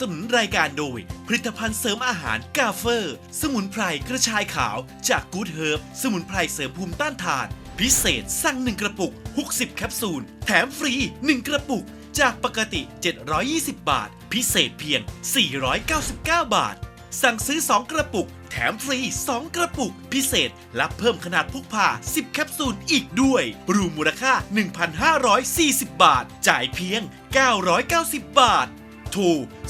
สนุนรายการโดย ผลิตภัณฑ์เสริมอาหารกาเฟอร์ สมุนไพรกระชายขาวจากกูดเฮิร์บสมุนไพรเสริมภูมิต้านทาน พิเศษสั่ง1กระปุก 60 แคปซูล แถมฟรี 1 กระปุก จากปกติ 720 บาท พิเศษเพียง 499 บาท สั่งซื้อ 2 กระปุก แถมฟรี 2 กระปุก พิเศษรับเพิ่มขนาดพกพา 10 แคปซูลอีกด้วย รวมมูลค่า 1,540 บาท จ่ายเพียง 990 บาท โทร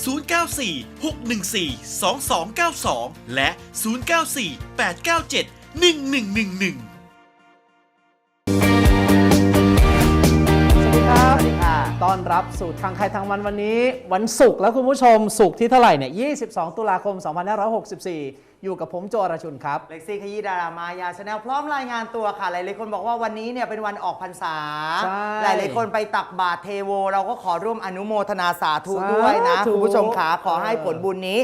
094-614-2292 และ 094-897-1111สวัสดีครับสวัสดีค่ะต้อนรับสู่ทางใครทางมันวันนี้ วันศุกร์แล้วคุณผู้ชมศุกร์ที่เท่าไหร่เนี่ย 22 ตุลาคม 2564 อยู่กับผมโจอรชุนครับ เล็กซี่ขยี้ดารามายาชาแนลพร้อมรายงานตัวค่ะ หลายๆคนบอกว่าวันนี้เนี่ยเป็นวันออกพรรษา ใช่หลายๆคนไปตักบาตรเทโว เราก็ขอร่วมอนุโมทนาสาธุสาธุด้วยนะ คุณผู้ชมขาขอให้เออ ผลบุญนี้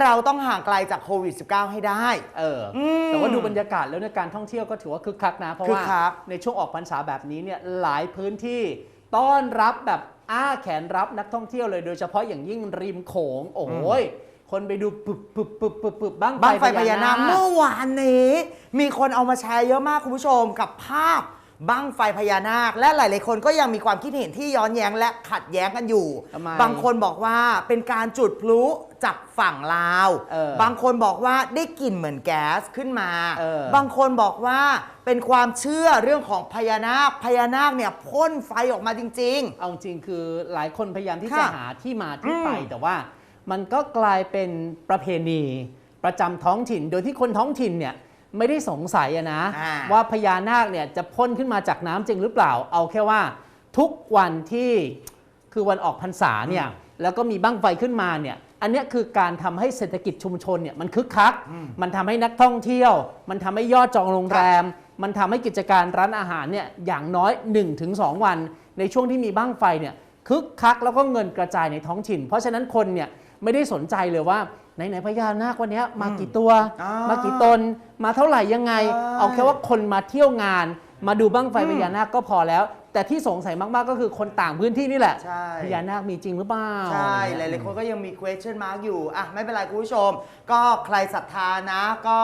เราต้องห่างไกลจากโควิด -19 ให้ได้ เอออมแต่ว่าดูบรรยากาศแล้วในยการท่องเที่ยวก็ถือว่าคึกคักนะ เพราะคึกว่าคัก ในช่วงออกพรรษาแบบนี้เนี่ยหลายพื้นที่ต้อนรับแบบอ้าแขนรับนักท่องเที่ยวเลยโดยเฉพาะอย่างยิ่งริมโขงโอ้ย คนไปดูปึบปึบปึบปึบปึบบ้างบ้างไฟพญานาคคเมื่อวานนี้ มีคนเอามาแชร์เยอะมากคุณผู้ชมกับภาพบ้างไฟพญานาค และหลาย ๆ คนก็ยังมีความคิดเห็นที่ย้อนแย้งและขัดแย้งกันอยู่ทำไมบางคนบอกว่าเป็นการจุดพลุจากฝั่งลาวเออบางคนบอกว่าได้กลิ่นเหมือนแก๊สขึ้นมาเออบางคนบอกว่าเป็นความเชื่อเรื่องของพญานาค พญานาคเนี่ยพ่นไฟออกมาจริง ๆ เอาจริงคือหลายคนพยายามที่ค่ะจะหาที่มาที่ไปอืมแต่ว่า มันก็กลายเป็นประเพณีประจำท้องถิ่น โดยที่คนท้องถิ่นเนี่ยไม่ได้สงสัยอะนะอ่าว่าพญานาคเนี่ยจะพ่นขึ้นมาจากน้ำจริงหรือเปล่า เอาแค่ว่าทุกวันที่คือวันออกพรรษาเนี่ยแล้วก็มีบั้งไฟขึ้นมาเนี่ยอันเนี้ยคือการทำให้เศรษฐกิจชุมชนเนี่ยมันคึกคัก มันทำให้นักท่องเที่ยว มันทำให้ยอดจองโรงแรม มันทำให้กิจการร้านอาหารเนี่ยอย่างน้อย 1-2 วัน ในช่วงที่มีบ้างไฟเนี่ยคึกคักแล้วก็เงินกระจายในท้องถิ่น เพราะฉะนั้นคนเนี่ย ไม่ได้สนใจเลยว่าไหนๆพญานาควันเนี้ยมากี่ตัว อ่ามมากี่ตน มาเท่าไหร่ยังไง ใช่ เอาแค่ว่าคนมาเที่ยวงาน มาดูบ้างไฟอืมพญานาคก็พอแล้ว แต่ที่สงสัยมาก ๆ ก็คือคนต่างพื้นที่นี่แหละใช่ พญานาคมีจริงหรือเปล่า ใช่หอะไรลาเงี้ยๆคนก็ยังมี question mark อยู่ อะ ไม่เป็นไรคุณผู้ชม ก็ใครศรัทธานะ ก็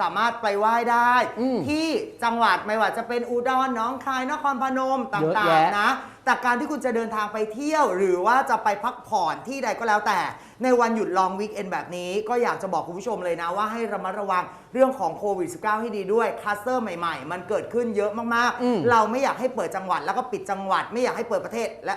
สามารถไปไหว้ได้ อืมที่จังหวัดไม่ว่าจะเป็นอุดรหน้องคายนครพนม ตเยอะ่างแยะ ๆนะ แต่การที่คุณจะเดินทางไปเที่ยว หรือว่าจะไปพักผ่อนที่ใดก็แล้วแต่ ในวันหยุดลองวีคเอนแบบนี้ ก็อยากจะบอกคุณผู้ชมเลยนะว่าให้ระมัดระวังเรื่องของโควิด -19 ให้ดีด้วยคลัสเตอร์ใหม่ ๆ มันเกิดขึ้นเยอะมากอืมๆเราไม่อยากให้เปิดจังหวัดแล้วก็ปิดจังหวัด ไม่อยากให้เปิดประเทศและ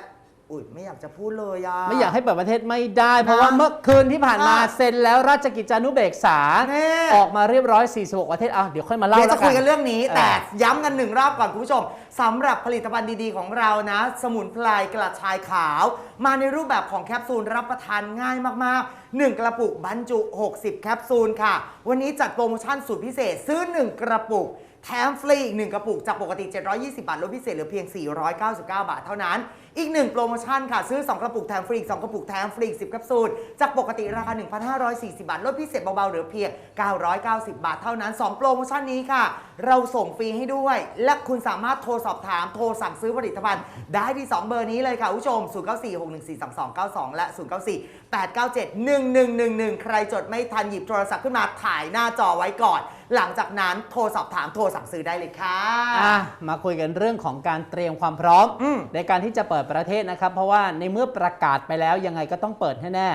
อุ้ยไม่อยากจะพูดเลยอะ ไม่อยากให้เปิดประเทศไม่ได้ เพราะว่าเมื่อคืนที่ผ่านมาค่ะ เซ็นแล้วราชกิจจานุเบกษา แน่ออกมาเรียบร้อย 46 ประเทศอะเดี๋ยวค่อยมาเล่าเดี๋ยวแล้จะวกัคุนยกันเรื่องนี้ แต่อ่าย้ำกันหนึ่งรอบก่อนคุณผู้ชมสำหรับผลิตภัณฑ์ดีๆของเรานะ สมุนไพรกระชายขาว มาในรูปแบบของแคปซูลรับประทานง่ายมากๆ 1 กระปุกบรรจุ 60 แคปซูลค่ะ วันนี้จัดโปรโมชั่นสุดพิเศษซื้อ 1 กระปุก แถมฟรีอีก 1 กระปุกจากปกติ 720 บาทลดพิเศษเหลือเพียง 499 บาทเท่านั้น อีก1โปรโมชั่นค่ะ ซื้อ 2 กระปุกแถมฟรีอีก2กระปุกแถมฟรีอีก10แคปซูลจากปกติราคา 1,540 บาท ลดพิเศษเบาๆเหลือเพียง 990 บาทเท่านั้น 2 โปรโมชั่นนี้ค่ะ เราส่งฟรีให้ด้วย และคุณสามารถโทรสอบถามโทรสั่งซื้อผลิตภัณฑ์ได้ที่ 2 เบอร์นี้เลยค่ะคุณผู้ชม 0946142292 และ 0948971111 ใครจดไม่ทันหยิบโทรศัพท์ขึ้นมาถ่ายหน้าจอไว้ก่อน หลังจากนั้นโทรสอบถามโทรสั่งซื้อได้เลยค่ะอะมาคุยกันเรื่องของการเตรียมความพร้อมอืมในการที่จะเปิดประเทศนะครับ เพราะว่าในเมื่อประกาศไปแล้วยังไงก็ต้องเปิดให้แน่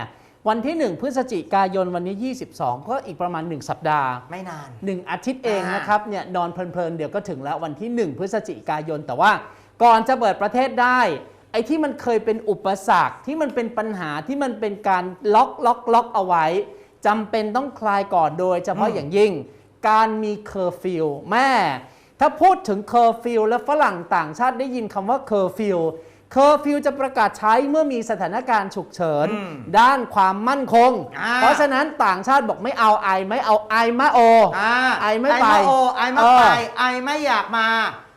วันที่ 1 พฤศจิกายนวันนี้ 22 ก็อีกประมาณ 1 สัปดาห์ ไม่นาน 1 อาทิตย์เองอ่านนะครับเนี่ยนอนเพลินๆ เดี๋ยวก็ถึงแล้ววันที่ 1 พฤศจิกายน แต่ว่าก่อนจะเปิดประเทศได้ ไอ้ที่มันเคยเป็นอุปสรรคที่มันเป็นปัญหาที่มันเป็นการล็อกล็อกล็อกเอาไว้จำเป็นต้องคลายก่อนโดยเฉพาะอืมอย่างยิ่ง การมีเคอร์ฟิวแม่ ถ้าพูดถึงเคอร์ฟิวและฝรั่งต่างชาติได้ยินคำว่าเคอร์ฟิว เคอร์ฟิวจะประกาศใช้เมื่อมีสถานการณ์ฉุกเฉิน อืมด้านความมั่นคง อ่า เพราะฉะนั้นต่างชาติบอกไม่เอาไอไม่เอาไอมาโอ อ่าไอไม่ไปโอไอไม่เออไปไอไม่อยากมา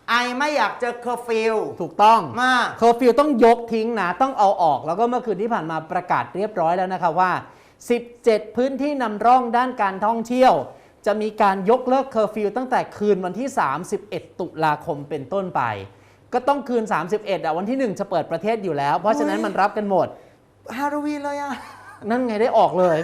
ไอไม่อยากเจอเคอร์ฟิวถูกต้อง มา เคอร์ฟิวต้องยกทิ้งนะ ต้องเอาออกแล้วก็เมื่อคืนที่ผ่านมาประกาศเรียบร้อยแล้วนะครับว่า 17 พื้นที่นำร่องด้านการท่องเที่ยว จะมีการยกเลิกเคอร์ฟิวตั้งแต่คืนวันที่ 31 ตุลาคมเป็นต้นไป ก็ต้องคืน 31อะวันที่ 1 จะเปิดประเทศอยู่แล้ว เพราะฉะนั้นมันรับกันหมด ฮาโลวีนเลยอะนั่นไงได้ออกเลย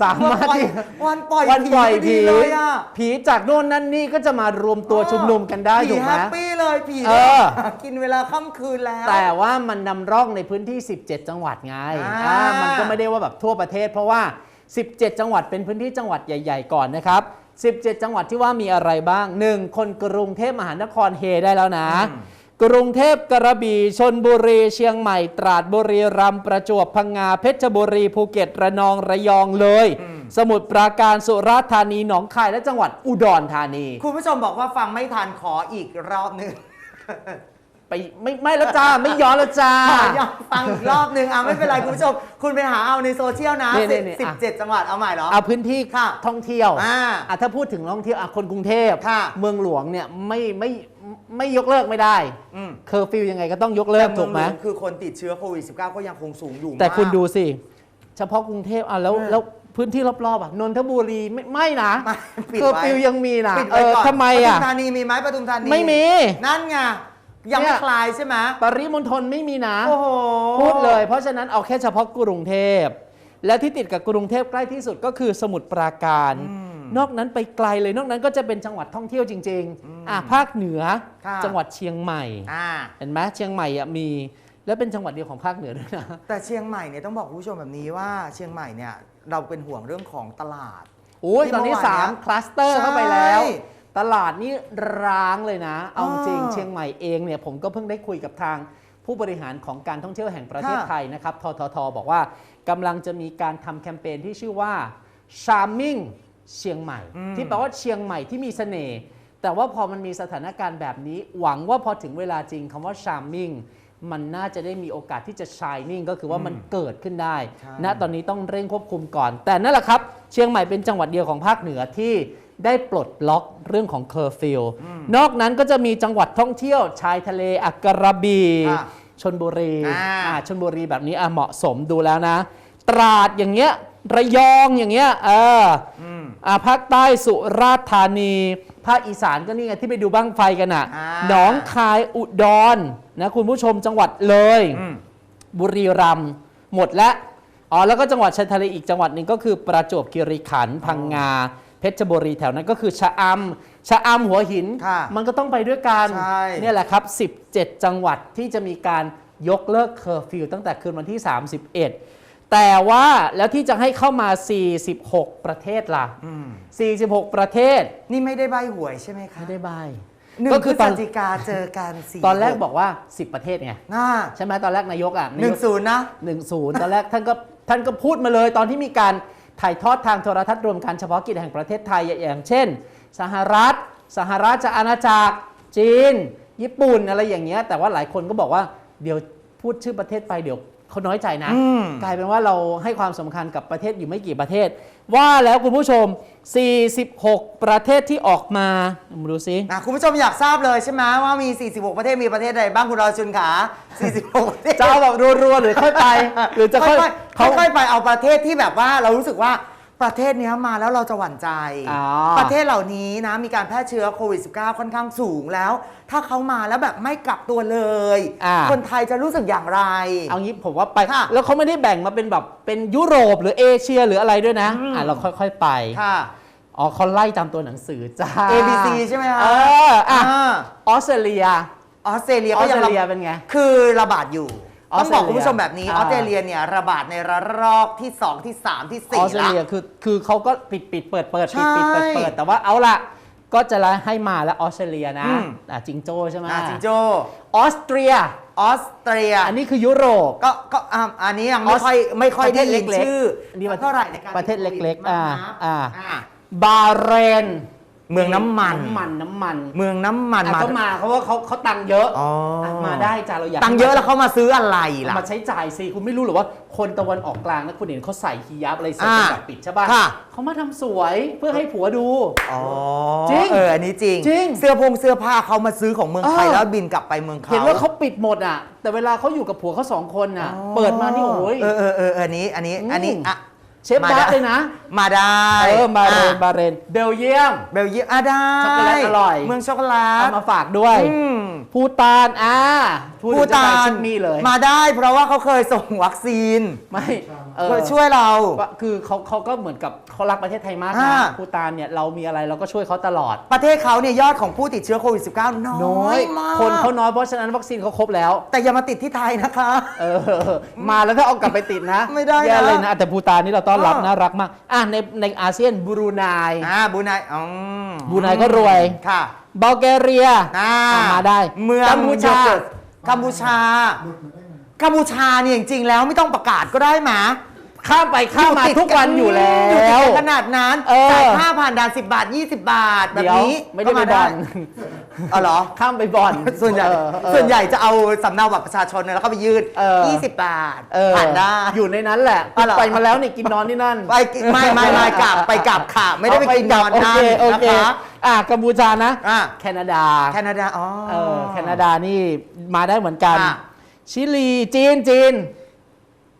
สาวันมารถปล่อยที่วันปล่อยวันปล่อยผีผีพอดีเลยอะผีจากโน่นนั่นนี่ก็จะมารวมตัวชุมนุมกันได้ผีถูกไหมแฮปปี้เลยผีเออ กินเวลาค่ำคืนแล้ว แต่ว่ามันนำร่องในพื้นที่ 17 จังหวัดไงอ่า อ่ามันก็ไม่ได้ว่าแบบทั่วประเทศ เพราะว่า 17 จังหวัดเป็นพื้นที่จังหวัดใหญ่ ๆ ก่อนนะครับ 17 จังหวัดที่ว่ามีอะไรบ้าง 1. คนกรุงเทพมหานครเฮได้แล้วนะ กรุงเทพกระบี่ชนบุรีเชียงใหม่ ตราดบุรีรัมย์ประจวบพังงาเพชรบุรีภูเก็ตระนองระยองเลย สมุทรปราการสุราษฎร์ธานีหนองคายและจังหวัดอุดรธานี คุณผู้ชมบอกว่าฟังไม่ทันขออีกรอบหนึ่ง ไปไม่ไม่แล้วจ้า ไม่ย้อนแล้วจ้าขอย้อนฟังอีกรอบหนึ่งอะไม่เป็นไรคุณผู้ชม คุณไปหาเอาในโซเชียลนะนี่สิบนี่สิบอะ เจ็ดจังหวัดเอาใหม่เหรอ เอาพื้นที่ค่ะท่องเที่ยวอ่าอะถ้าพูดถึงท่องเที่ยวอะคนกรุงเทพค่ะ เมืองหลวงเนี่ยไม่ไม่ ไม่ยกเลิกไม่ได้อืมเคอร์ฟิวยังไงก็ต้องยกเลิกแต่ถูกไหมเองลวงคือคนติดเชื้อโควิด -19 ก็ยังคงสูงอยู่แต่คุณมาก ดูสิ เฉพาะกรุงเทพอะแล้วเออแล้วพื้นที่รอบๆอะนนทบุรีไม่ไม่นะไม่ปิดเคอร์ไว้ฟิวยังมีนะปิดเอไว้อก่อนทำไมอะ ปทุมธานีมีไหมปทุมธานีไม่มี นั่นไงยังเนี่ไม่ย คลายใช่ไหมปริมณฑลไม่มีนะ โอ้โห พูดเลย เพราะฉะนั้นเอาแค่เฉพาะกรุงเทพ และที่ติดกับกรุงเทพใกล้ที่สุดก็คือสมุทรปราการ นอกนั้นไปไกลเลยนอกนั้นก็จะเป็นจังหวัดท่องเที่ยวจริงๆอะภาคเหนือค่ะจังหวัดเชียงใหม่อ่าเห็นไหมเชียงใหม่อะมีแล้วเป็นจังหวัดเดียวของภาคเหนือด้วยนะแต่เชียงใหม่เนี่ยต้องบอกคุณผู้ชมแบบนี้ว่าเชียงใหม่เนี่ยเราเป็นห่วงเรื่องของตลาดโอ้ยที่ตอนนี้เมื่อวานเนี้ย3คลัสเตอร์ใช่เข้าไปแล้วตลาดนี่ร้างเลยนะ เอาจริงอ่าเชียงใหม่เองเนี่ยผมก็เพิ่งได้คุยกับทางผู้บริหารของการท่องเที่ยวแห่งประเทศค่ะไทยนะครับ ททท บอกว่ากำลังจะมีการทำแคมเปญที่ชื่อว่า Charming เชียงใหม่ ที่แปลว่าเชียงใหม่ที่มีเสน่ห์แต่ว่าพอมันมีสถานการณ์แบบนี้ หวังว่าพอถึงเวลาจริงคำว่า Charming มันน่าจะได้มีโอกาสที่จะ shining ก็คือว่ามันเกิดขึ้นได้ใช่ณตอนนี้ต้องเร่งควบคุมก่อน แต่นั่นแหละครับ เชียงใหม่เป็นจังหวัดเดียวของภาคเหนือที่ได้ปลดล็อกเรื่องของเคอร์ฟิวนอกนั้นก็จะมีจังหวัดท่องเที่ยวชายทะเลอักกระบีค่ะชนบุรีอ่าอ่าชนบุรีแบบนี้อะเหมาะสมดูแล้วนะ ตราดอย่างเงี้ยระยองอย่างเงี้ยเออออ่า ภาคใต้สุราษฎร์ธานี ภาคอีสานก็นี่ไงที่ไปดูบ้างไฟกันอะอ่า หนองคายอุดรนะคุณผู้ชมจังหวัดเลย อืม บุรีรัมย์หมดแล้วอ๋อแล้วก็จังหวัดชายทะเลอีกจังหวัดหนึ่งก็คือประจวบคีรีขันธ์พังงา เพชรบุรีแถวนั้นก็คือชะอำชะอำหัวหิน ค่ะมันก็ต้องไปด้วยกันใช่ เนี่ยแหละครับ 17 จังหวัดที่จะมีการยกเลิกเคอร์ฟิวตั้งแต่คืนวันที่ 31 แต่ว่าแล้วที่จะให้เข้ามา 46 ประเทศล่ะอืม46 ประเทศนี่ไม่ได้ใบหวยใช่ไหมคะไม่ได้บายหนึ่งก็พคืฤอศตอนจิกาเจอกันสี่ตอนแรกบอกว่า 10 ประเทศไงน่าใช่ไหมตอนแรกนายกอะหนึ่งศูนย์นะหนึ่งศูนย์ตอนแรกท่านก็ท่านก็พูดมาเลยตอนที่มีการถ่ายทอดทางโทรทัศน์รวมการเฉพาะกิจแห่งประเทศไทยอย่างเช่น สหรัฐ สหราชอาณาจักรจีน ญี่ปุ่นอะไรอย่างเงี้ยแต่ว่าหลายคนก็บอกว่าเดี๋ยวพูดชื่อประเทศไปเดี๋ยว เขาน้อยใจนะอืมกลายเป็นว่าเราให้ความสำคัญกับประเทศอยู่ไม่กี่ประเทศ ว่าแล้วคุณผู้ชม 46 ประเทศที่ออกมามาดูซินะคุณผู้ชมอยากทราบเลยใช่ไหมว่ามี 46 ประเทศมีประเทศใดบ้างคุณรอชุนขา 46ประเทศจะเอาแบบรัวๆหรือค่อยไป หรือจะค่อยค่อยๆเขาค่อยๆไปเอาประเทศที่แบบว่าเรารู้สึกว่า ประเทศเนี้ยมาแล้วเราจะหวั่นใจ อ๋อ ประเทศเหล่านี้นะมีการแพร่เชื้อโควิด -19 ค่อนข้างสูงแล้ว ถ้าเขามาแล้วแบบไม่กลับตัวเลย อ่า คนไทยจะรู้สึกอย่างไร เอางี้ผมว่าไป ค่ะแล้วเขาไม่ได้แบ่งมาเป็นแบบเป็นยุโรปหรือเอเชียหรืออะไรด้วยนะ อืม อะเราค่อยๆไป ค่ะ อ๋อเขาไล่ตามตัวหนังสือจ้า A B C ใช่ไหมคะเอออะอ่าออสเตรเลียออสเตรเลียออก็สยังเตรระเลียเป็นไง คือระบาดอยู่ออ ต้สองเตรเลียบอกคุณผู้ชมแบบนี้ออ่าอสเตรเลียเนี่ยระบาดในระลอกที่ 2 ที่ 3 ที่ออส4เตรแล้วเลียคือคือเขาก็ปิดปิดเปิดเปิดปิดปิดใช่เปิดเปิดแต่ว่าเอาละก็จะให้มาแล้วออสเตรเลียนะอืมอะจิงโจ้ใช่ไหมอ่าจิงโจ้ออสเตรียออสเตรีย อันนี้คือยุโรปก็ก็อ่าอันนี้ยังไม่ค่อยไม่ค่อยได้ยินประเทศเล็กๆชื่ออันนี้ประเท่าไหร่ในการประเทศเล็กๆติดโควิดอ่าบ้งนะอ่าอ่าบาห์เรน เมืองน้ำมัน น้ำมันน้ำมันเมืองน้ำมันอะมาก็มาเขาว่าเขาเขาตังค์เยอะอ๋ออะมาได้จ้าเราอยากตังค์เยอะแล้วเขามาซื้ออะไรล่ะ มาใช้จ่ายสิคุณไม่รู้หรอว่าคนตะวันออกกลางนะคุณเห็นเขาใส่ฮียับอะไรใส่อ่าเป็นแบบปิดใช่ป่ะค่ะ เขามาทำสวยเพื่อให้ผัวดู อ๋อจริงเอออันนี้จริง จริงเสื้อพงเสื้อผ้าเขามาซื้อของเมืองไทยเออ แล้วบินกลับไปเมืองเขา เห็นว่าเขาปิดหมดอะ แต่เวลาเขาอยู่กับผัวเขาสองคนอะ เปิดมานี่โอ้ย เออเออเอออันนี้อันนี้ อันนี้อืม อะ เชฟบาร์เลยนะ มาได้เออมาเรนอะบาเรนเบลเยียม เบลเยียมอะได้ช็อกโกแลตอร่อย เมืองช็อกโกแลตเอามาฝากด้วยอืมภูตานอ่าพูดภูถึงจะตาไปนชิดนี่เลย มาได้เพราะว่าเขาเคยส่งวัคซีนไม่เออเคยช่วยเราว่าคือเขาเขาก็เหมือนกับเขารักประเทศไทยมากอ่านะภูตานเนี่ยเรามีอะไรเราก็ช่วยเขาตลอด ประเทศเขาเนี่ยยอดของผู้ติดเชื้อโควิด -19 น้อยมากคนเขาน้อยเพราะฉะนั้นวัคซีนเขาครบแล้ว แต่อย่ามาติดที่ไทยนะคะ เออ มาแล้วถ้าเอากลับไปติดนะไม่ได้นะแย่เลยนะ แต่ภูตานนี่เราต้อนรับอ่า น่ารักมาก อะในในอาเซียนบรูไน อ่าบูไนอืมบรูไนก็รวย ค่ะบัลแกเรียอ่าอะมาได้เมืองกัมพูชาโยเกิร์ตกัมพูชา กัมพูชาเนี่ยจริงๆแล้วไม่ต้องประกาศก็ได้หมา ข้ามไปข้ามมาติดทุกวันอยู่แล้อยู่ติดว กันขนาดนั้นเออ จ่ายค่าผ่านด่าน 10 บาท 20 บาท แบบเดี๋ยวนี้ไม่ได้ไปก็าบอลอ๋อเหรอ ข้ามไปบอลส่วนใหญ่เออเออ ส่วนใหญ่จะเอาสำเนาบัตรประชาชนเนี่ยแล้วก็ไปยื่นเออ 20 บาท เออผ่านได้ อยู่ในนั้นแหละอ๋อเหรอ ไปมาแล้วนี่กินนอนที่นั่น ไปกินไม่ไม่ไม่กลับไปกลับค่ะ ไม่ได้ไปกินนอนโอนั่เคนโอนะเคคะอะกัมพูชานะ อะแคนาดาแคนาดาอ๋อ เออแคนาดานี่มาได้เหมือนกัน อะ ชิลี จีนจีน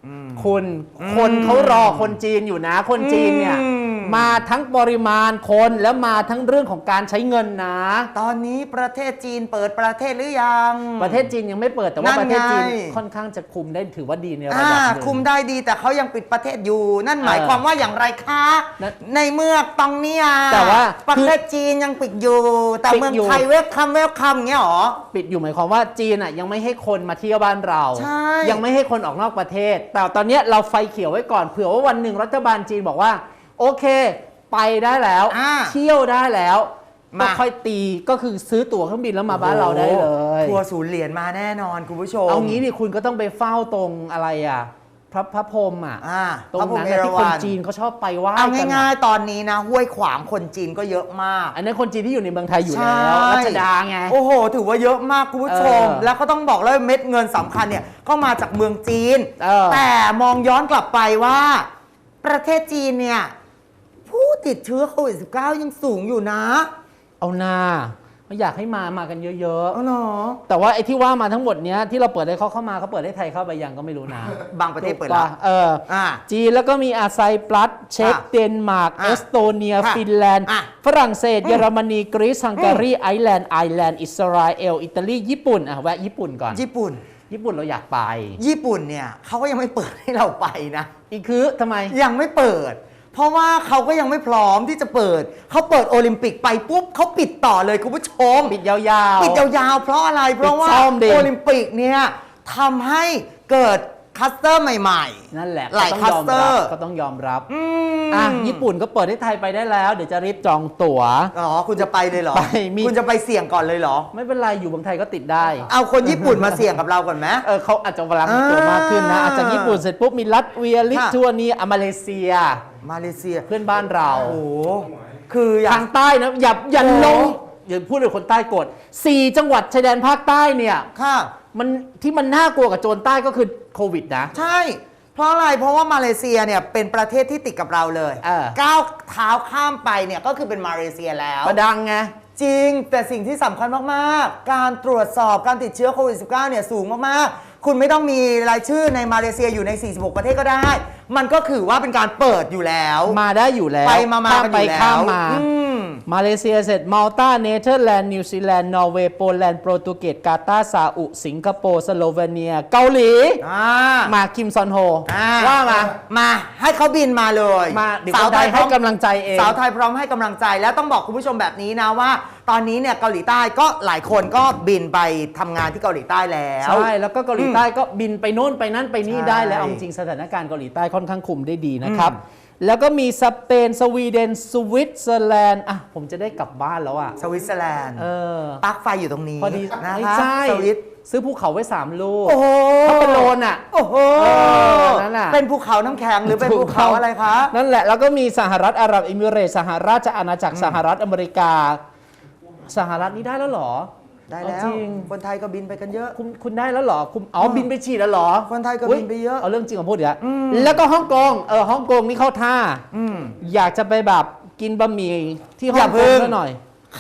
อืม คุณอืมคนเขารอคนจีนอยู่นะ คนจีนเนี่ย อืม มาทั้งปริมาณคนแล้วมาทั้งเรื่องของการใช้เงินนะ ตอนนี้ประเทศจีนเปิดประเทศหรือยัง ประเทศจีนยังไม่เปิดแต่ว่านั่นประเทศจีนไงค่อนข้างจะคุมได้ถือว่าดีในระอ่าดับหนึ่งคุมได้ดีแต่เขายังปิดประเทศอยู่ นั่นหมายเออความว่าอย่างไรคะนั่นในเมื่อตรงเนี้ยแต่ว่าประเทศจีนยังปิดอยู่ แต่ปิดเมืองอยู่ไทยเวลคัมเวลคัมเงี้ยหรอปิดอยู่หมายความว่าจีนอะยังไม่ให้คนมาเที่ยวบ้านเราใช่ยังไม่ให้คนออกนอกประเทศ แต่ตอนเนี้ยเราไฟเขียวไว้ก่อนเผื่อว่าวันหนึ่งรัฐบาลจีนบอกว่า โอเค ไปได้แล้วอ่าเที่ยวได้แล้วมา ก็ค่อยตีก็คือซื้อตั๋วเครื่องบินแล้วมาบ้านเราได้เลยทัวร์ศูนย์เหรียญมาแน่นอนคุณผู้ชมเอางี้ดิคุณก็ต้องไปเฝ้าตรงอะไรอะ พระพระพรหมอะ อ่าตรงพระพรหมนั้นเอน่ะราที่ควันญจีนเขาชอบไปไหว้เอากันง่ายอะๆตอนนี้นะ ห้วยขวางคนจีนก็เยอะมาก อันนั้นคนจีนที่อยู่ในเมืองไทยอยู่ใช่แล้วรัชดาไง โอ้โห ถือว่าเยอะมากคุณผู้ชม เออแล้วก็ต้องบอกเลยเม็ดเงินสำคัญเนี่ยก็มาจากเมืองจีน เออแต่มองย้อนกลับไปว่า ประเทศจีนเนี่ยผู้ ติดเชื้อโควิด -19 ยังสูงอยู่นะ เอาหน้าไม่อยากให้มามากันเยอะอ๋อเหรอๆแต่ว่าไอ้ที่ว่ามาทั้งหมดเนี้ยที่เราเปิดให้เขาเข้ามาเขาเปิดให้ไทยเข้าไปยังก็ไม่รู้นะบางประเทศเปิดถูกแล้วปะเอออ่าจีนแล้วก็มีอาไซปลัสเช็กอะเดนมาร์กอะเอสโตเนีย ค่ะฟินแลนด์ อะฝรั่งเศส เยอรมนีกรีซฮังการีไอร์แลนด์ไอร์แลนด์อิสราเอลอิตาลีญี่ปุ่นอะแวะญี่ปุ่นก่อน ญี่ปุ่น ญี่ปุ่นเราอยากไปญี่ปุ่นเนี่ยเขาก็ยังไม่เปิดให้เราไปนะ อีกคือทำไม ยังไม่เปิด เพราะว่าเขาก็ยังไม่พร้อมที่จะเปิด เขาเปิดโอลิมปิกไปปุ๊บเขาปิดต่อเลยคุณผู้ชม ปิดยาวๆ ปิดยาวๆ เพราะอะไร เพราะว่าซ่อมดิโอลิมปิกเนี่ยทำให้เกิด คัสเตอร์ใหม่นั่นแหละหลายก็ต้องยอม cluster รับก็ต้องยอมรับๆอืมอะญี่ปุ่นก็เปิดให้ไทยไปได้แล้ว เดี๋ยวจะรีบจองตั๋วอ๋อคุณจะไปเลยเหรอไปมีคุณจะไปเสี่ยงก่อนเลยเหรอ ไม่เป็นไรอยู่เมืองไทยก็ติดได้ เอาคนญี่ปุ่นมาเสี่ยงกับเราก่อนไหมเออเขาอาจจะวางตัวมากขึ้นนะอ่าอาจจากญี่ปุ่นเสร็จปุ๊บมีรัสเวียลิทัวเนียอะมาเลเซีย มาเลเซียเพื่อนบ้านเราโอ้โหคืออยาทากงใต้นะอย่าอย่าโอ้ลงอย่าพูดเลยคนใต้โกรธสี่จังหวัดชายแดนภาคใต้เนี่ยค่ะ มันที่มันน่ากลัวกับโจรใต้ก็คือโควิดนะ ใช่ เพราะอะไร เพราะว่ามาเลเซียเนี่ยเป็นประเทศที่ติดกับเราเลยเออ ก้าวเท้าข้ามไปเนี่ยก็คือเป็นมาเลเซียแล้ว ประดังไง จริง แต่สิ่งที่สำคัญมาก ๆ การตรวจสอบการติดเชื้อโควิด -19 เนี่ยสูงมาก ๆ คุณไม่ต้องมีรายชื่อในมาเลเซียอยู่ใน 46 ประเทศก็ได้มันก็คือว่าเป็นการเปิดอยู่แล้ว มาได้อยู่แล้วไปมามาข้ามกันไปอยู่แล้วข้ามมา อืม มาเลเซียเสร็จมาลตาเนเธอร์แลนด์นิวซีแลนด์นอร์เวย์โปแลนด์โปรตุเกสกาตาร์ซาอุสิงคโปร์สโลเวเนีย เกาหลี อ่ามาคิมซอนโฮอ่าว่ามา มาให้เขาบินมาเลยมาเดี๋ยวคนไทยให้กำลังใจเอง สาวไทยพร้อมให้กำลังใจแล้วต้องบอกคุณผู้ชมแบบนี้นะว่า ตอนนี้เนี่ยเกาหลีใต้ก็หลายคนก็บินไปทำงานที่เกาหลีใต้แล้ว ใช่ แล้วก็เกาหลีใต้ก็บินไปโน่นไปนั่นไปนี่ใช่ได้แล้วเอาจริงๆสถานการณ์เกาหลีใต้ค่อนข้างคุมได้ดีนะครับ แล้วก็มีสเปนสวีเดนสวิตเซอร์แลนด์อะผมจะได้กลับบ้านแล้วอะ สวิตเซอร์แลนด์เออ ปลั๊กไฟอยู่ตรงนี้พอดีนะไม่คะใช่สวิตซื้อภูเขาไว้3ลูกโอ้โหเขาเป็นโลนอะ โอ้โหเออนั่นน่ะ เป็นภูเขาน้ำแข็งหรือเป็นภูเขาอะไรคะ นั่นแหละ แล้วก็มีสหรัฐอาหรับเอมิเรตส์สหราชอาณาจักรสหรัฐอเมริกา สหรัฐนี่ได้แล้วเหรอ ได้แล้ว เอาจริง คนไทยก็บินไปกันเยอะ คุณคุณได้แล้วเหรอคุณอ๋อบินไปฉีดแล้วเหรอคนไทยก็อุ๊บินไปเยอะเอาเรื่องจริงมาพูดอีกแล้วอืม แล้วก็ฮ่องกงเออฮ่องกงนี่เข้าท่า อืม อยากจะไปแบบกินบะหมี่ที่ฮ่อองย่ากเพิ่งงซะหน่อย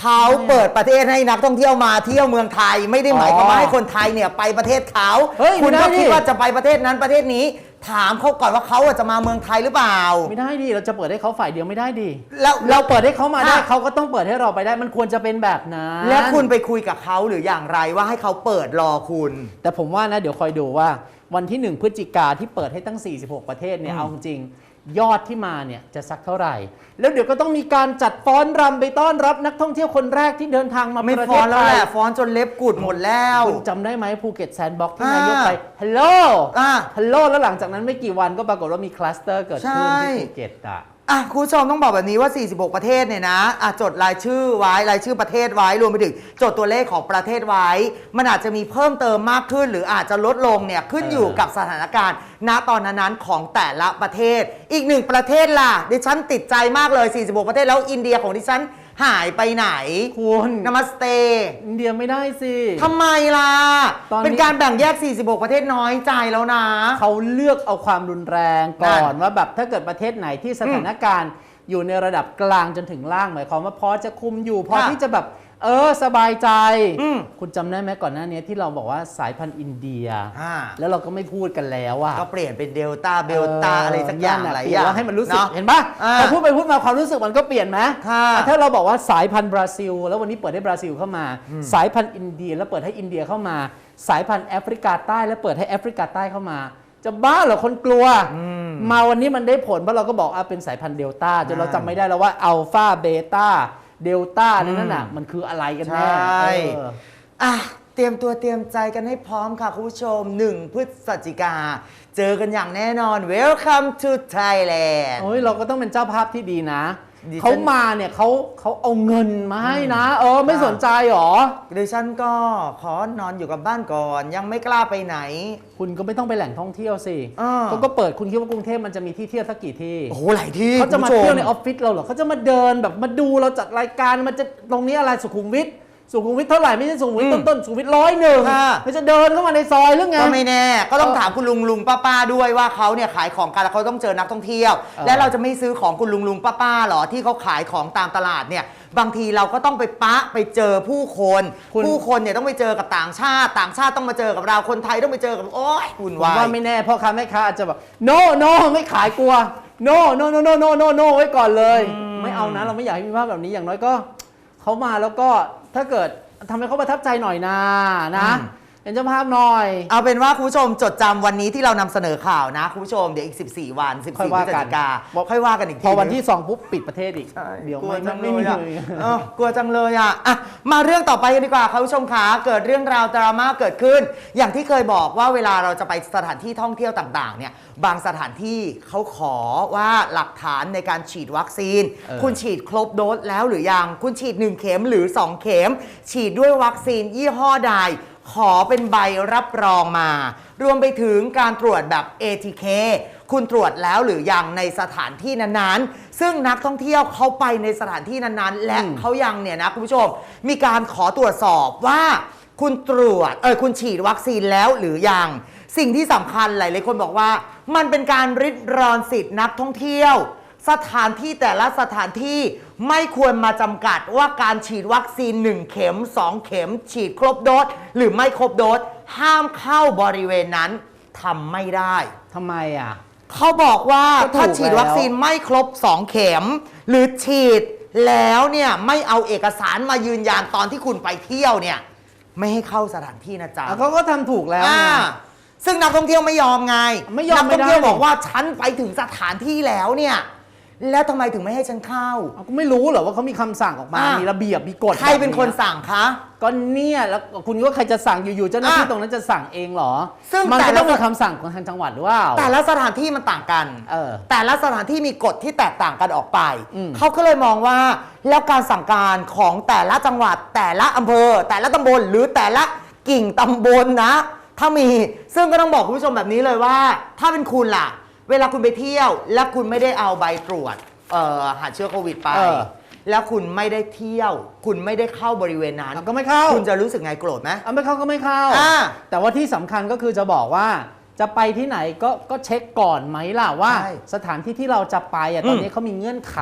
เขาเปิดประเทศให้นักท่องเที่ยวมาเที่ยวเมืองไทยไม่ได้หมายความว่าให้คนไทยเนี่ยไปประเทศเขาเฮ้ยคุณไม่ก็ได้คิดดิว่าจะไปประเทศนั้นประเทศนี้ ถามเขาก่อนว่าเขาอะจะมาเมืองไทยหรือเปล่า ไม่ได้ดิเราจะเปิดให้เขาฝ่ายเดียวไม่ได้ดิแล้วเราเปิดให้เขามาได้อะ เขาก็ต้องเปิดให้เราไปได้มันควรจะเป็นแบบนั้นแล้วคุณไปคุยกับเขาหรืออย่างไรว่าให้เขาเปิดรอคุณ แต่ผมว่านะเดี๋ยวคอยดูว่า วันที่ 1 พฤศจิกาที่เปิดให้ตั้ง 46 ประเทศเนี่ยอืมเอาจริงๆ ยอดที่มาเนี่ยจะสักเท่าไหร่ แล้วเดี๋ยวก็ต้องมีการจัดฟ้อนรำไปต้อนรับนักท่องเที่ยวคนแรกที่เดินทางมาไม่ประฟเทอศนแล้วไทแหยละฟอนจนเล็บกุดหมดแล้ว คุณจำได้ไหมภูเก็ตแซนด์บ็อกที่อ่านนายกไปฮัลโหลอะฮัลโหลแล้วหลังจากนั้นไม่กี่วันก็ปรากฏว่ามีคลัสเตอร์เกิดขึ้นใช่ ที่ภูเก็ตอะ อะคุณผู้ชมต้องบอกแบบนี้ว่า 46 ประเทศเนี่ยนะอะจดรายชื่อไว้รายชื่อประเทศไว้รวมไปถึงจดตัวเลขของประเทศไว้ มันอาจจะมีเพิ่มเติมมากขึ้น หรืออาจจะลดลงเนี่ยขึ้นเออออยู่กับสถานการณ์ ณตอนนั้นๆของแต่ละประเทศ อีกหนึ่งประเทศล่ะดิฉันติดใจมากเลย 46 ประเทศแล้วอินเดียของดิฉัน หายไปไหนคุณนามาสเตอินเดียไม่ได้สิทำไมล่ะ ตอนนี้ เป็นการแบ่งแยก 46 ประเทศน้อยใจแล้วนะ เขาเลือกเอาความรุนแรงก่อนนั่นว่าแบบถ้าเกิดประเทศไหนที่สถานการณ์อยู่ในระดับกลางจนถึงล่างหมายความว่าพอจะคุมอยู่พอค่ะที่จะแบบ เออ สบายใจ อืม คุณจำได้ไหมก่อนหน้านี้ที่เราบอกว่าสายพันธุ์อินเดีย อ่า แล้วเราก็ไม่พูดกันแล้วอะก็เปลี่ยนเป็นเดลต้าเบลต้าอะไรสักอย่างนั่นหน่ะลายเปลี่อยย่างแล้วให้มันรู้สึกเนาะเห็นปะอ่า พอพูดไปพูดมาความรู้สึกมันก็เปลี่ยนไหมค่ะอะถ้าเราบอกว่าสายพันธุ์บราซิล แล้ววันนี้เปิดให้บราซิลเข้ามา สายพันธุ์อินเดียแล้วเปิดให้อินเดียเข้ามา สายพันธุ์แอฟริกาใต้แล้วเปิดให้แอฟริกาใต้เข้ามา จะบ้าเหรอคนกลัวมาวันนี้มันได้ผลเพราะเราก็บอกอะเป็นสายพันธุ์เดลต้าจนเราจำไม่ได้แล้วว่าอัลฟาเบต้า เดลต้านั่นน่ะมันคืออะไรกันแน่ใช่เอออะเตรียมตัวเตรียมใจกันให้พร้อมค่ะ คุณผู้ชม 1 พฤศจิกา เจอกันอย่างแน่นอน Welcome to Thailand โอ้ยเราก็ต้องเป็นเจ้าภาพที่ดีนะ ดิฉัน เขามาเนี่ยเขาเขาเอาเงินมาให้นะ เออ ไม่อ่าสนใจหรอ ดิฉันก็ขอนอนอยู่กับบ้านก่อน ยังไม่กล้าไปไหน คุณก็ไม่ต้องไปแหล่งท่องเที่ยวสิอ่า เขาก็เปิดคุณคิดว่ากรุงเทพมันจะมีที่เที่ยวสักกี่ที่ โอ้โหหลายที่เขาจะมาคุณผู้ช เที่ยวในออฟฟิศเราเหรอเขาจะมาเดินแบบมาดูเราจัดรายการมันจะตรงนี้อะไรสุขุมวิท สุขุมวิทเท่าไหร่ไม่ใช่สุขุมวิทอืมต้นๆสุขุมวิทร้อยหนึ่งค่ะไม่จะเดินเข้ามาในซอยหรือไงก็ไม่แน่ ก็ต้องเออถามคุณลุงลุงป้าป้าด้วยว่าเขาเนี่ยขายของกันแล้วเขาต้องเจอนักท่องเที่ยวเออและเราจะไม่ซื้อของคุณลุงลุงป้าป้าหรอที่เขาขายของตามตลาดเนี่ยบางทีเราก็ต้องไปปะไปเจอผู้คนคุณผู้คนเนี่ยต้องไปเจอกับต่างชาติ ต่างชาติต้องมาเจอกับเราคนไทยต้องไปเจอกับโอ๊ยวุ่นผมวายว่าไม่แน่พ่อค้าแม่ค้าอาจจะแบบ no no ไม่ขายกลัว no no no no no no no ไว้ก่อนเลย ไม่เอานะเราไม่อยากให้มีภาพแบบนี้อย่างน้อยก็ เขามาแล้วก็ถ้าเกิดทำให้เขาประทับใจหน่อยนะนะ เป็นเจ้าภาพหน่อย เอาเป็นว่าคุณผู้ชมจดจำวันนี้ที่เรานำเสนอข่าวนะคุณผู้ชมเดี๋ยวอีก 14 วัน 14พค่อยฤว่าศกัน จิกาค่อยว่ากันอีกทีพอวันนึงที่สองปุ๊บปิดประเทศอีกใช่เดี๋ยวกลัวไม่จังไม่เลมียอะเลย เออกลัวจังเลยอะอะ มาเรื่องต่อไปกันดีกว่าค่ะคุณผู้ชมคะเกิดเรื่องราวดราม่าเกิดขึ้น อย่างที่เคยบอกว่าเวลาเราจะไปสถานที่ท่องเที่ยวต่างๆเนี่ยบางสถานที่เขาขอว่าหลักฐานในการฉีดวัคซีน เออ คุณฉีดครบโดสแล้วหรือยัง คุณฉีด 1 เข็มหรือ 2 เข็ม ฉีดด้วยวัคซีนยี่ห้อใด ขอเป็นใบรับรองมา รวมไปถึงการตรวจแบบ ATK คุณตรวจแล้วหรือยังในสถานที่นั้นๆ ซึ่งนักท่องเที่ยวเขาไปในสถานที่นั้นๆ และเขายังเนี่ยนะคุณผู้ชม มีการขอตรวจสอบว่า คุณตรวจเออคุณฉีดวัคซีนแล้วหรือยัง สิ่งที่สำคัญหลายๆคนบอกว่า มันเป็นการริดรอนสิทธินักท่องเที่ยว สถานที่แต่ละสถานที่ ไม่ควรมาจำกัดว่าการฉีดวัคซีน 1 เข็ม 2 เข็ม ฉีดครบโดสหรือไม่ครบโดสห้ามเข้าบริเวณนั้นทำไม่ได้ ทำไมอะ เขาบอกว่าก็ถูกถ้าฉีดวัคซีนแล้วไม่ครบ 2 เข็ม หรือฉีดแล้วเนี่ยไม่เอาเอกสารมายืนยันตอนที่คุณไปเที่ยวเนี่ย ไม่ให้เข้าสถานที่นะจ๊ะ อะเขาก็ทำถูกแล้วอ่าไง ซึ่งนักท่องเที่ยวไม่ยอมไงไม่ยอมนักท่องเที่ยวไม่ได้ บอกว่าฉันไปถึงสถานที่แล้วเนี่ย แล้วทำไมถึงไม่ให้ฉันเข้า เอาก็ไม่รู้เหรอว่าเขามีคำสั่งออกมา อะ มีระเบียบ มีกฎใครเป็นคนแบบสั่งคะ ก็เนี่ยแล้วคุณว่าใครจะสั่งอยู่ๆเจ้าหน้าที่อะตรงนั้นจะสั่งเองเหรอ ซึ่งมันแต่ก็ละ ต้องมีคำสั่งของทางจังหวัดหรือเปล่าแต่ละสถานที่มันต่างกัน เออ แต่ละสถานที่มีกฎที่แตกต่างกันออกไป อืม เขาก็เลยมองว่า แล้วการสั่งการของแต่ละจังหวัด แต่ละอำเภอ แต่ละตำบล หรือแต่ละกิ่งตำบลนะ ถ้ามี ซึ่งก็ต้องบอกคุณผู้ชมแบบนี้เลยว่า ถ้าเป็นคุณล่ะ เวลาคุณไปเที่ยว และคุณไม่ได้เอาใบตรวจเอ่อหาเชื้อโควิดไป เออ แล้วคุณไม่ได้เที่ยว คุณไม่ได้เข้าบริเวณนั้น อะก็ไม่เข้า คุณจะรู้สึกไงโกรธไหม เอาไม่เข้าก็ไม่เข้า อ่าแต่ว่าที่สำคัญก็คือจะบอกว่าจะไปที่ไหนก็ก็เช็คก่อนไหมล่ะว่า ใช่สถานที่ที่เราจะไปอะตอนอืมนี้เขามีเงื่อนไข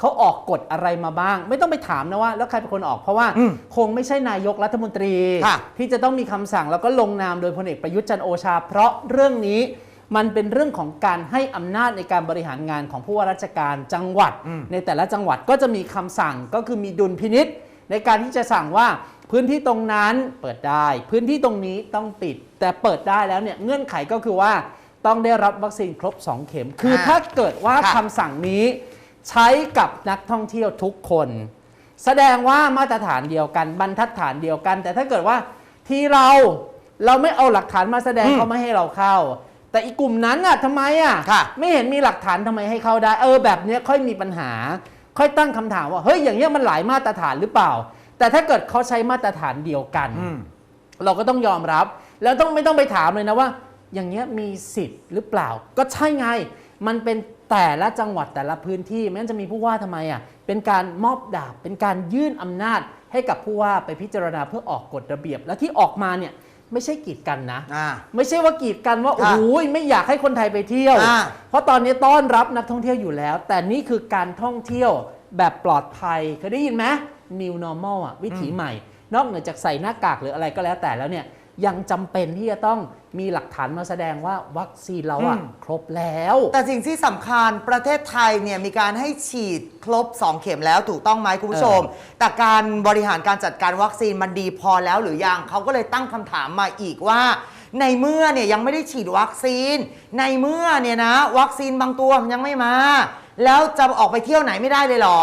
เขาออกกฎอะไรมาบ้าง ไม่ต้องไปถามนะว่า แล้วใครเป็นคนออกเพราะว่าอืมคงไม่ใช่นายกรัฐมนตรี ค่ะที่จะต้องมีคำสั่งแล้วก็ลงนามโดยพลเอกประยุทธ์จันทร์โอชา เพราะเรื่องนี้ มันเป็นเรื่องของการให้อำนาจในการบริหารงานของผู้ว่าราชการจังหวัดอืมในแต่ละจังหวัดก็จะมีคำสั่งก็คือมีดุลพินิษในการที่จะสั่งว่าพื้นที่ตรงนั้นเปิดได้ พื้นที่ตรงนี้ต้องปิด แต่เปิดได้แล้วเนี่ยเงื่อนไขก็คือว่าต้องได้รับวัคซีนครบ 2 เข็ม คือถ้าเกิดว่าค่ะคำสั่งนี้ใช้กับนักท่องเที่ยวทุกคน แสดงว่ามาตรฐานเดียวกันบรรทัดฐานเดียวกัน แต่ถ้าเกิดว่าที่เราเราไม่เอาหลักฐานมาแสดงอืมเขาไม่ให้เราเข้า แต่อีกกลุ่มนั้นอะทำไมอะค่ะไม่เห็นมีหลักฐานทำไมให้เข้าได้ เออแบบเนี้ยค่อยมีปัญหา ค่อยตั้งคำถามว่าเฮ้ยอย่างเงี้ยมันหลายมาตรฐานหรือเปล่า แต่ถ้าเกิดเขาใช้มาตรฐานเดียวกัน อืม เราก็ต้องยอมรับ แล้วต้องไม่ต้องไปถามเลยนะว่า อย่างเงี้ยมีสิทธิ์หรือเปล่า ก็ใช่ไง มันเป็นแต่ละจังหวัดแต่ละพื้นที่ไม่งั้นจะมีผู้ว่าทำไมอะเป็นการมอบดาบเป็นการยื่นอำนาจให้กับผู้ว่าไปพิจารณาเพื่อออกกฎระเบียบ และที่ออกมาเนี่ย ไม่ใช่กีดกันนะ อ่า ไม่ใช่ว่ากีดกันว่าค่ะโอ้ยไม่อยากให้คนไทยไปเที่ยว อ่าเพราะตอนนี้ต้อนรับนักท่องเที่ยวอยู่แล้ว แต่นี่คือการท่องเที่ยวแบบปลอดภัยเคยได้ยินไหม New Normal อะวิถีใหม่ นอกเหนือจากใส่หน้ากากหรืออะไรก็แล้วแต่แล้วเนี่ย ยังจำเป็นที่จะต้องมีหลักฐานมาแสดงว่าวัคซีนเราอะอืมครบแล้ว แต่สิ่งที่สำคัญประเทศไทยเนี่ยมีการให้ฉีดครบ 2 เข็มแล้วถูกต้องไหมคุณผู้ชม แต่การบริหารการจัดการวัคซีนมันดีพอแล้วหรือยังเขาก็เลยตั้งคำถามมาอีกว่าในเมื่อเนี่ยยังไม่ได้ฉีดวัคซีน ในเมื่อเนี่ยนะ วัคซีนบางตัวมันยังไม่มา แล้วจะออกไปเที่ยวไหนไม่ได้เลยเหรอ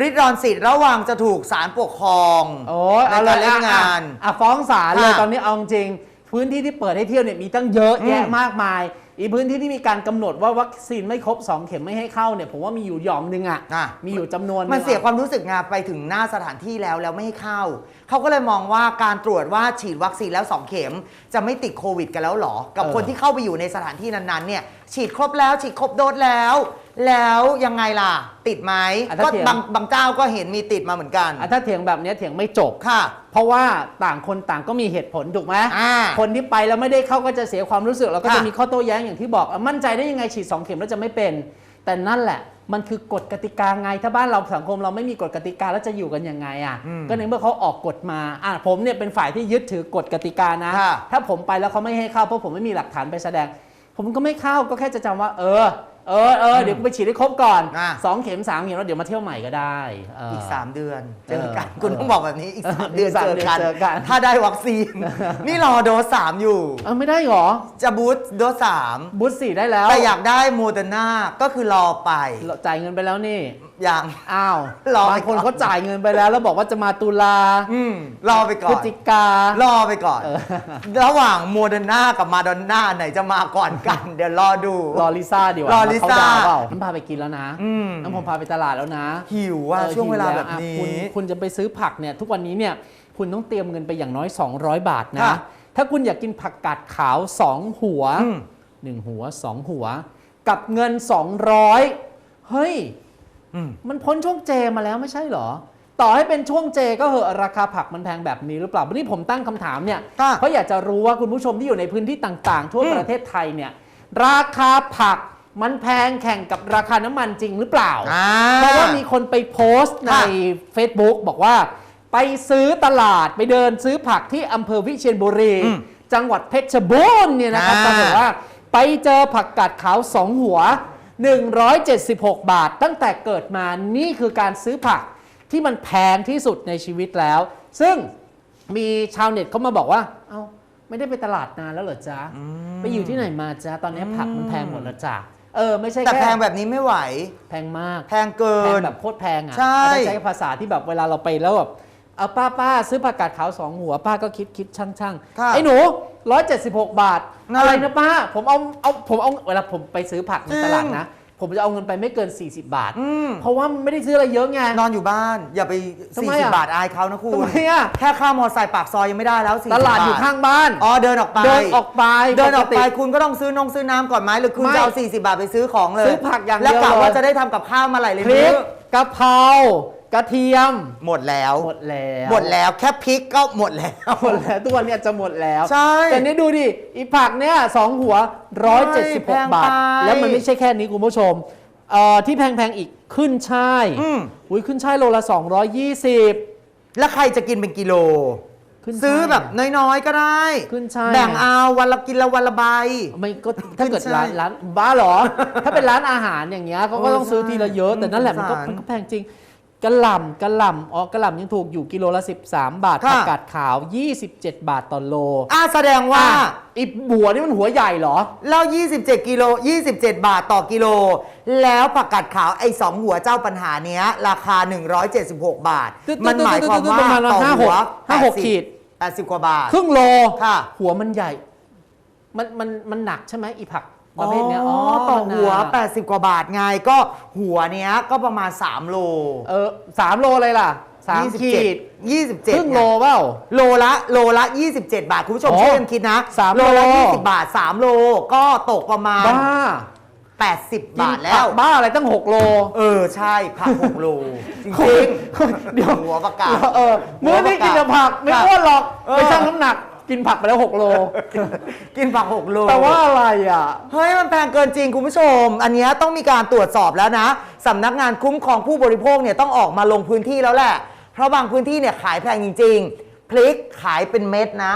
ริดรอนสิทธิ์ระหว่างจะถูกศาลปกครองโอ้ยในเอาเลการยเล่นอะงาน อะอะฟ้องศาลเลยค่ะตอนนี้เอาจริงพื้นที่ที่เปิดให้เที่ยวเนี่ยมีตั้งเยอะแยะอืมมากมาย อีกพื้นที่ที่มีการกำหนดว่าวัคซีนไม่ครบ 2 เข็มไม่ให้เข้าเนี่ยผมว่ามีอยู่หย่อมหนึงอะอะ มีอยู่จำนวนหงมันเสียอะความรู้สึกงาไปถึงหน้าสถานที่แล้วแล้วไม่ให้เข้า เขาก็เลยมองว่าการตรวจว่าฉีดวัคซีนแล้ว2เข็ม จะไม่ติดโควิดกันแล้วเหรอ กับเออคนที่เข้าไปอยู่ในสถานที่นั้นๆเนี่ยฉีดครบแล้วฉีดครบโดสแล้ว แล้วยังไงล่ะ ติดไหมอะถ้าก็เถียง บางบางเจ้าก็เห็นมีติดมาเหมือนกันอะถ้าเถียงแบบเนี้ยเถียงไม่จบ ค่ะ เพราะว่าต่างคนต่างก็มีเหตุผลถูกไหมอ่าคนที่ไปแล้วไม่ได้เข้าก็จะเสียความรู้สึกแล้วก็ค่ะจะมีข้อโต้แย้งอย่างที่บอกอะมั่นใจได้ยังไงฉีด2เข็มแล้วจะไม่เป็น แต่นั่นแหละ มันคือกฎกติกาไงถ้าบ้านเราสังคมเราไม่มีกฎกติกาแล้วจะอยู่กันยังไงอะอืมก็ในเมื่อเขาออกกฎมาอะผมเนี่ยเป็นฝ่ายที่ยึดถือกฎกติกานะ ค่ะ ถ้าผมไปแล้วเขาไม่ให้เข้าเพราะผมไม่มีหลักฐานไปแสดง ผมก็ไม่เข้าก็แค่จะจำว่า เออ เออเออเดี๋ยวกูไปฉีดให้ครบก่อนอะ สองเข็มสามเข็มแล้วเดี๋ยวมาเที่ยวใหม่ก็ได้เอีก 3 เดือนเจอกันเออคุณต้องบอกแบบนี้อีก 3 เดือนอีกสามเจอเดือนกันเจอกัน ถ้าได้วัคซีน นี่รอโดสสามอยู่ เออไม่ได้หรอ จะบูสต์โดสสามบูสสี่ได้แล้วแต่อยากได้โมเดอร์นาก็คือรอไปเราจ่ายเงินไปแล้วนี่อ ย่างอ้าวรอไปบางคนก่อนเขาจ่ายเงินไปแล้ว แล้วบอกว่าจะมาตุลาอืมรอไปก่พฤอศน จิกา รอไปก่อน เออ ระหว่างโมเดอร์นากับมาดอนน่าไหนจะมาก่อนกัน เดี๋ยวรอดู รอลิซ่าดีกว่ารอลิซ่าเขดวน์เปล่าผมพาไปกินแล้วนะอืม น้ำผมพาไปตลาดแล้วนะหิวว่าออช่วงเวลาหิแบบอะนี้ คุณคุณจะไปซื้อผักเนี่ยทุกวันนี้เนี่ยคุณต้องเตรียมเงินไปอย่างน้อย 200 บาทนะ ค่ะถ้าคุณอยากกินผักกาดขาว 2 หัว อืม 1 หัว 2 หัว กับเงิน 200 เฮ้ยอื มมันพ้นช่วงเจมาแล้วไม่ใช่เหรอ ต่อให้เป็นช่วงเจก็เหอะราคาผักมันแพงแบบนี้หรือเปล่าวันนี้ผมตั้งคำถามเนี่ยค่ะเพราะอยากจะรู้ว่าคุณผู้ชมที่อยู่ในพื้นที่ต่างๆ ทั่วอืมประเทศไทยเนี่ย ราคาผักมันแพงแข่งกับราคาน้ำมันจริงหรือเปล่าอ่า เพราะว่ามีคนไปโพสต์ในค่ะ Facebook บอกว่า ไปซื้อตลาดไปเดินซื้อผักที่อำเภอวิเชียรบุรีอืมจังหวัดเพชรบูรณ์เนี่ยนะครับอ่าปรากฏว่าไปเจอผักกาดขาว2หัว 176 บาท ตั้งแต่เกิดมานี่คือการซื้อผักที่มันแพงที่สุดในชีวิตแล้ว ซึ่งมีชาวเน็ตเขามาบอกว่า เอา้าไม่ได้ไปตลาดนานแล้วเหรอจ๊ะ ไปอยู่ที่ไหนมาจ๊ะ ตอนนี้ผักมันแพงหมดแล้วจ้ะเออไม่ใช่แต่แค่แพงแบบนี้ไม่ไหว แพงมาก แพงเกิแพงนแบบโคตรแพงอะใช่อาจจะใช้ภาษาที่แบบเวลาเราไปแล้วแบบ เอาป้าป้าซื้อผักกาดขาวสองหัวป้าก็คิดคิดช่างช่างค่ะไอ้หนูร้อยเจ็ดสิบหกบาทนั่นอะไรนะป้า ผมเอาเอาผมเอาเวลาผมไปซื้อผักในจริงตลาดนะ ผมจะเอาเงินไปไม่เกิน 40 บาทอืมเพราะว่ามันไม่ได้ซื้ออะไรเยอะไง นอนอยู่บ้าน อย่าไปทำไม40อะบาทอายเขานะคุณทำไมอะแค่ค่ามอเตอร์ไซค์ปากซอยยังไม่ได้แล้ว40ตลาดอยู่บทข้างบ้าน อ๋อเดินออกไป เดินออกไป เดินออกไปติคุณก็ต้องซื้อนงซื้อน้ำก่อนไหมหรือคุณไม่จะเอา 40 บาทไปซื้อของเลย ซื้อผักอย่างเดียวแล้วกะว่าเลยจะได้ทำกับข้าวมาหลายเลยพริมื้กอกะเพรา กระเทียมหมดแล้ว หมดแล้วหมดแล้วแค่พริกก็หมดแล้วหมดแล้วทุกวันเนี้จะหมดแล้ว ใช่ แต่นี่ดูดิอีผักเนี่ยสองหัวแพง176ไปบาท แล้วมันไม่ใช่แค่นี้คุณผู้ชมเอ่อที่แพงๆอีกขึ้นช่ายอืมอุ้ยขึ้นช่ายโลละ 220 แล้วใครจะกินเป็นกิโลขึ้นซื้อช่ายแบบอะน้อยๆก็ได้ขึ้นช่ายแบ่งอะเอาวันละกินละวันละใบไม่ก็ถ้าเกิดขึ้นร้านช่ายร้านบ้าเหรอ ถ้าเป็นร้านอาหารอย่างเงี้ยเขาก็โอ้ต้องซื้อใช่ทีละเยอะแต่นั่นแหละมันก็สงสารมันก็แพงจริง กระหล่ำกระหล่ำอ๋อกระหล่ำยังถูกอยู่กิโลละ 13 บาทค่ะ ผักกาดขาว 27 บาทต่อโลอ่าแสดงว่าอะอีบัวนี่มันหัวใหญ่เหรอแล้ว27 กิโล 27 บาทต่อกิโล แล้วผักกาดขาวไอ้สองหัวเจ้าปัญหาเนี้ย ราคา 176 บาท ตึ๊ดๆๆๆมันหมายความว่าประมาณต่อหัวห้าหก80ขีด 80 กว่าบาท ครึ่งโล ค่ะ หัวมันใหญ่ มันมันมันหนักใช่ไหมอีผัก ประเภทเนี้ยอ๋อต่อมันหัวนัก80 กว่าบาทไงก็หัวเนี้ยก็ประมาณ 3 โลเออสามโลเลยล่ะสามขีด27ครึ่งโลเปล่า โลละโลละ 27 บาท คุณผู้ชมอ๋อช่วยกันคิดนะสามโลละโล20 บาท 3 โลก็ตกประมาณ บ้า80 บาทแล้กินผัวกบ้าอะไรตั้ง6โล เออ ใช่ผัก6โล จริงเดี๋ยว หัวประกาศเออมื้อนี้กินแต่ผักไม่ค่ะอ้วนหรอกเออ ไปชั่งน้ำหนัก กินผักไปแล้ว 6 โล กินผัก6โล แต่ว่าอะไรอะ เฮ้ย มันแพงเกินจริง คุณผู้ชม อันเนี้ยต้องมีการตรวจสอบแล้วนะสำนักงานคุ้มครองผู้บริโภคเนี่ยต้องออกมาลงพื้นที่แล้วแหละ เพราะบางพื้นที่เนี่ยขายแพงจริง ๆ พริกขายเป็นเม็ดนะ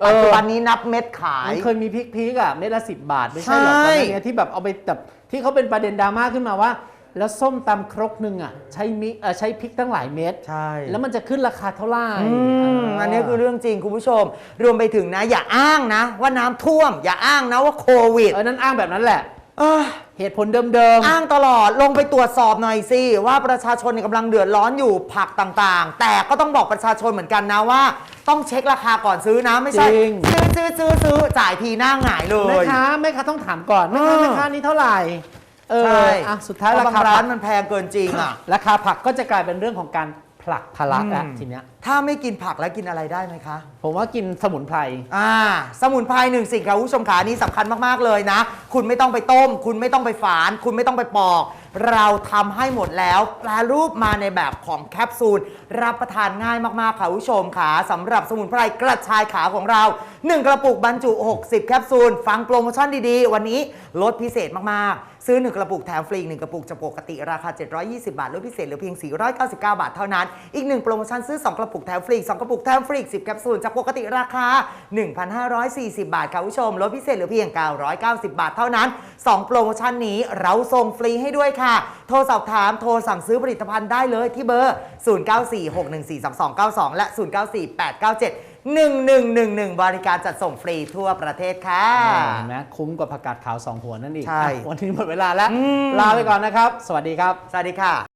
เออ ปัจจุบันนี้นับเม็ดขาย มันเคยมีพริกพริกอะเม็ดละสิบบาท ไม่ใช่หรอกใช่ ตอนนี้ที่แบบเอาไปแบบที่เขาเป็นประเด็นดราม่าขึ้นมาว่า แล้วส้มตำครกหนึ่งอะใช้มิเอ่อใช้พริกตั้งหลายเม็ดใช่ แล้วมันจะขึ้นราคาเท่าไหร่อืมอันนี้คือเรื่องจริงคุณผู้ชม รวมไปถึงนะ อย่าอ้างนะ ว่าน้ำท่วม อย่าอ้างนะว่าโควิดเออนั่นอ้างแบบนั้นแหละ เออเหตุผลเดิมอ้างตลอดลงไปตรวจสอบหน่อยสิ ว่าประชาชนเนี่ยกำลังเดือดร้อนอยู่ผักต่างๆ แต่ก็ต้องบอกประชาชนเหมือนกันนะว่า ต้องเช็คราคาก่อนซื้อนะไม่ใช่จริงซื้อซื้อซื้อซื้อจ่ายทีหน้าหงายเลๆแม่ย ค้าแม่ค้าต้องถามก่อนแม่ค้าเออ แม่ค้านี้เท่าไหร่ เออใช่อะสุดท้ายเพราราะบางคาร้าผันกมันแพงเกินจริงอะ ราคาผักก็จะกลายเป็นเรื่องของการผลักภาระแล้วอืมทีเนี้ย ถ้าไม่กินผักแล้วกินอะไรได้ไหมคะ ผมว่ากินสมุนไพร อ่า สมุนไพรหนึ่งสิ่งค่ะคุณผู้ชมขานี้สำคัญมาก ๆ เลยนะ คุณไม่ต้องไปต้ม คุณไม่ต้องไปฝาน คุณไม่ต้องไปปอก เราทำให้หมดแล้ว แปลรูปมาในแบบของแคปซูล รับประทานง่ายมาก ๆ ค่ะคุณผู้ชมขาสำหรับสมุนไพรกระชายขาวของเรา 1 กระปุกบรรจุ 60 แคปซูล ฟังโปรโมชั่นดี ๆ วันนี้ลดพิเศษมาก ๆ ซื้อ 1 กระปุกแถมฟรีอีก1กระปุกจะปกติราคา 720 บาทลดพิเศษเหลือเพียง 499 บาทเท่านั้น อีก1โปรโมชั่นซื้อ2กระปุกแถมฟรีอีก2กระปุกแถมฟรีอีก10แคปซูลจากปกติราคา 1,540 บาทค่ะคุณผู้ชมลดพิเศษเหลือเพียง 990 บาทเท่านั้น 2 โปรโมชั่นนี้เราส่งฟรีให้ด้วยค่ะ โทรสอบถามโทรสั่งซื้อผลิตภัณฑ์ได้เลยที่เบอร์ 0946142292 และ 094897 1111 บริการจัดส่งฟรีทั่วประเทศค่ะเห็นไหมคุ้มกว่าผักกาดขาวสองหัวนั่นอีกใช่อะวันนี้หมดเวลาแล้วอืมลาไปก่อนนะครับ สวัสดีครับ สวัสดีค่ะ